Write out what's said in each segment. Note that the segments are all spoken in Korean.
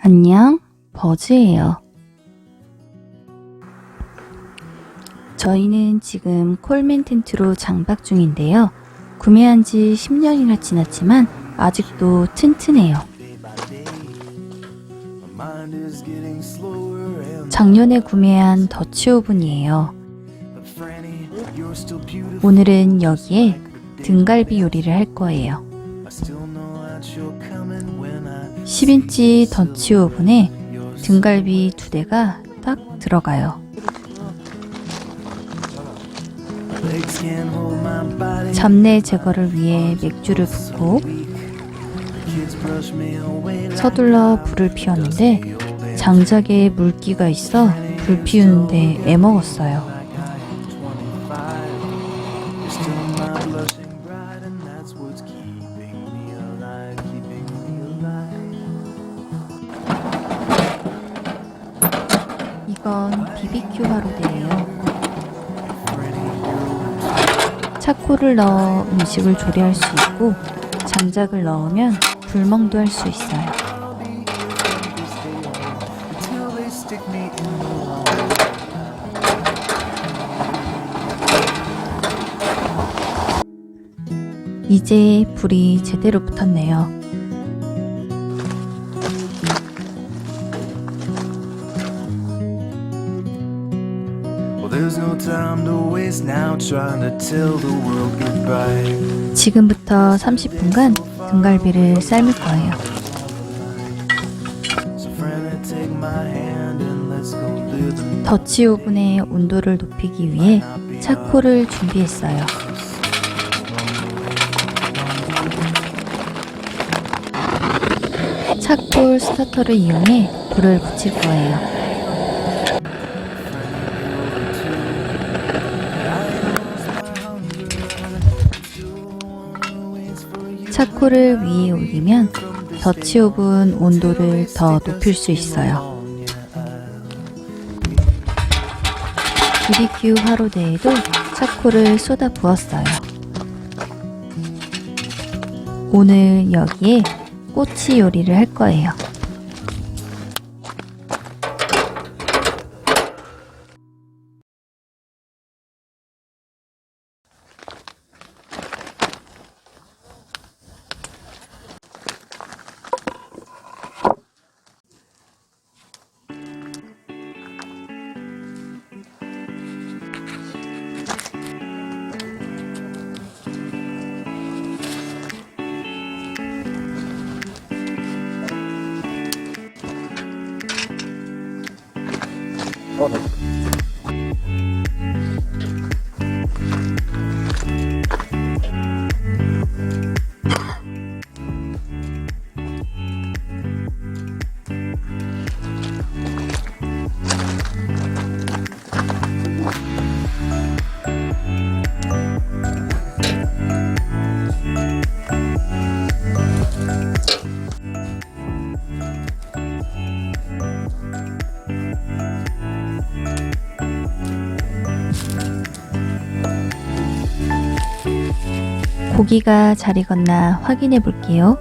안녕, 버즈예요. 저희는 지금 콜맨 텐트로 장박 중인데요. 구매한 지 10년이나 지났지만 아직도 튼튼해요. 작년에 구매한 더치 오븐이에요. 오늘은 여기에 등갈비 요리를 할 거예요. 10인치 더치 오븐에 등갈비 두 대가 딱 들어가요. 잡내 제거를 위해 맥주를 붓고 서둘러 불을 피웠는데 장작에 물기가 있어 불 피우는데 애먹었어요. BBQ 화로대예요. 차코를 넣어 음식을 조리할 수 있고 장작을 넣으면 불멍도 할 수 있어요. 이제 불이 제대로 붙었네요. 지금부터 30분간 등갈비를 삶을 거예요. 더치 오븐의 온도를 높이기 위해 차코를 준비했어요. 차콜 스타터를 이용해 불을 붙일 거예요. 차콜을 위에 올리면 더치 오븐 온도를 더 높일 수 있어요. BBQ 화로대에도 차코를 쏟아 부었어요. 오늘 여기에 꼬치 요리를 할 거예요. Perfect. 고기가 잘 익었나 확인해 볼게요.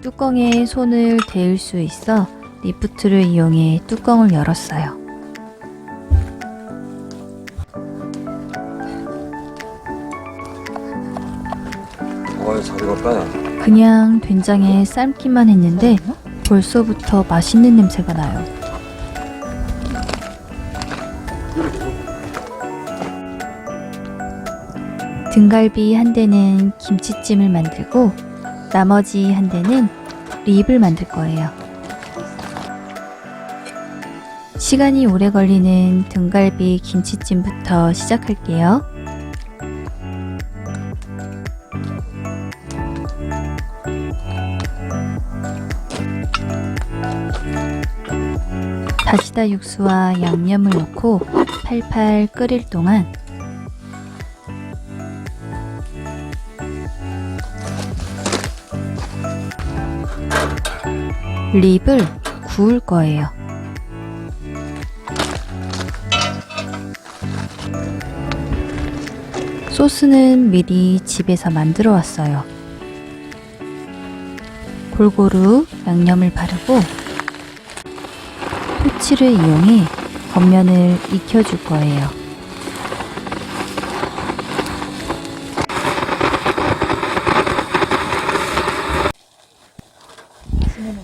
뚜껑에 손을 대을 수 있어 리프트를 이용해 뚜껑을 열었어요. 그냥 된장에 삶기만 했는데 벌써부터 맛있는 냄새가 나요. 등갈비 한 대는 김치찜을 만들고 나머지 한 대는 립을 만들 거예요. 시간이 오래 걸리는 등갈비 김치찜부터 시작할게요. 다시다 육수와 양념을 넣고 팔팔 끓일 동안 립을 구울 거예요. 소스는 미리 집에서 만들어 왔어요. 골고루 양념을 바르고 토치를 이용해 겉면을 익혀줄 거예요.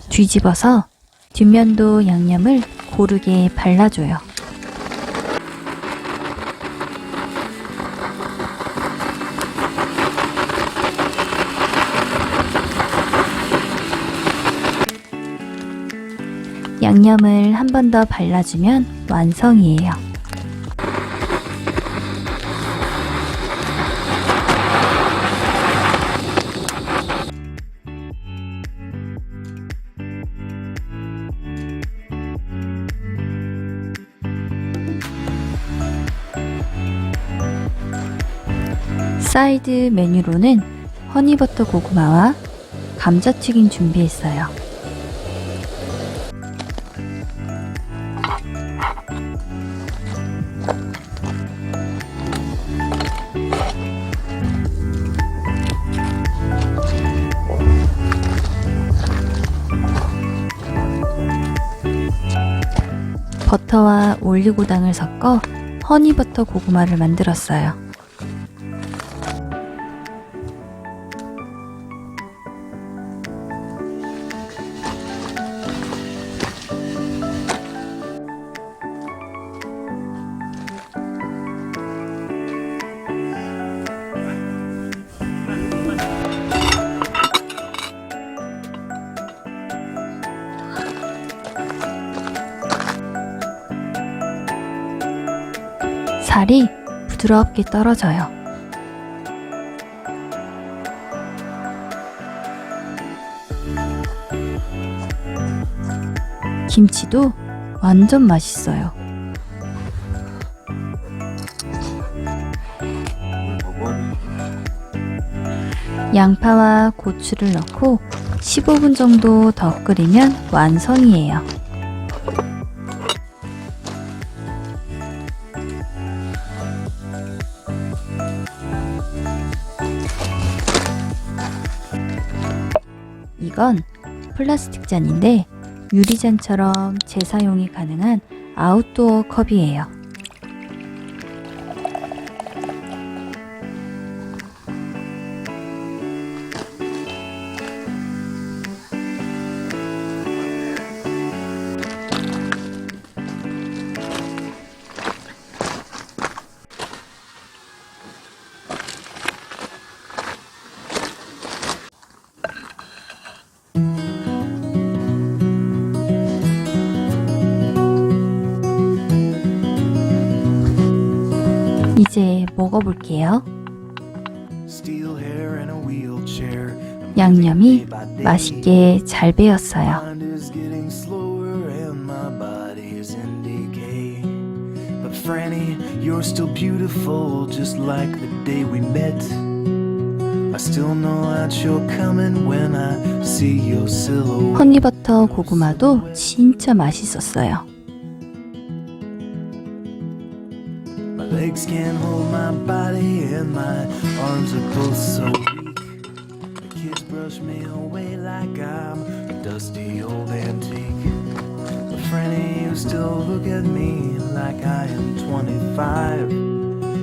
뒤집어서 뒷면도 양념을 고르게 발라줘요. 양념을 한 번 더 발라주면 완성이에요. 사이드 메뉴로는 허니버터 고구마와 감자튀김 준비했어요. 버터와 올리고당을 섞어 허니버터 고구마를 만들었어요. 살이 부드럽게 떨어져요. 김치도 완전 맛있어요. 양파와 고추를 넣고 15분 정도 더 끓이면 완성이에요. 이건 플라스틱 잔인데 유리잔처럼 재사용이 가능한 아웃도어 컵이에요. 먹어볼게요. 양념이 맛있게 잘 배었어요. Mind is getting slower and my body is in decay. But Franny, you're still beautiful, just like the day we met. I still know that you're coming when I see your silhouette. 허니버터 고구마도 진짜 맛있었어요. legs can't hold my body and my arms are both so weak. The kids brush me away like I'm a dusty old antique. But Franny, you still look at me like I am 25.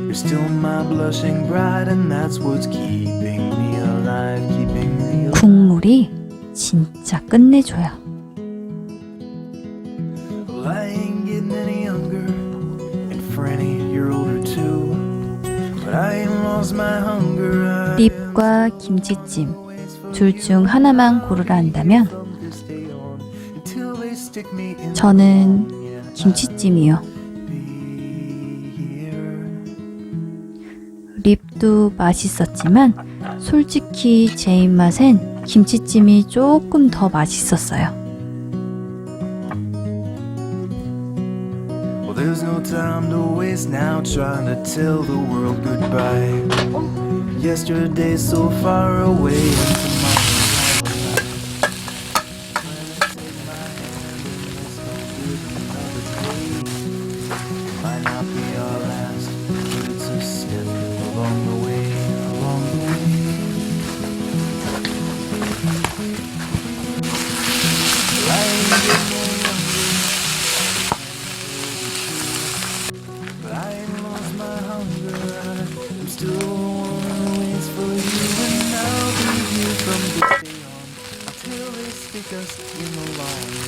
You're still my blushing bride, and that's what's keeping me alive, keeping me alive. 국물이 진짜 끝내줘요. 립과 김치찜 둘 중 하나만 고르라 한다면 저는 김치찜이요. 립도 맛있었지만 솔직히 제 입맛엔 김치찜이 조금 더 맛있었어요. There's no time to waste now trying to tell the world goodbye. Yesterday's so far away, might not be always because I'm alone.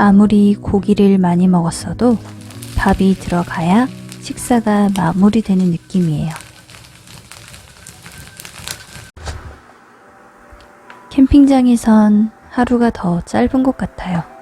아무리 고기를 많이 먹었어도 밥이 들어가야 식사가 마무리되는 느낌이에요. 캠핑장에선 하루가 더 짧은 것 같아요.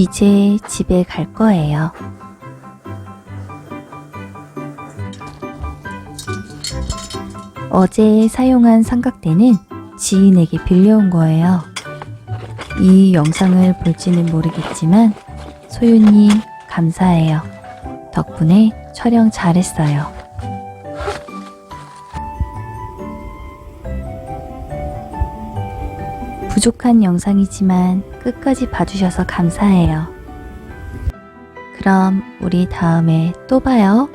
이제 집에 갈 거예요. 어제 사용한 삼각대는 지인에게 빌려온 거예요. 이 영상을 볼지는 모르겠지만 소유님 감사해요. 덕분에 촬영 잘했어요. 부족한 영상이지만 끝까지 봐주셔서 감사해요. 그럼 우리 다음에 또 봐요.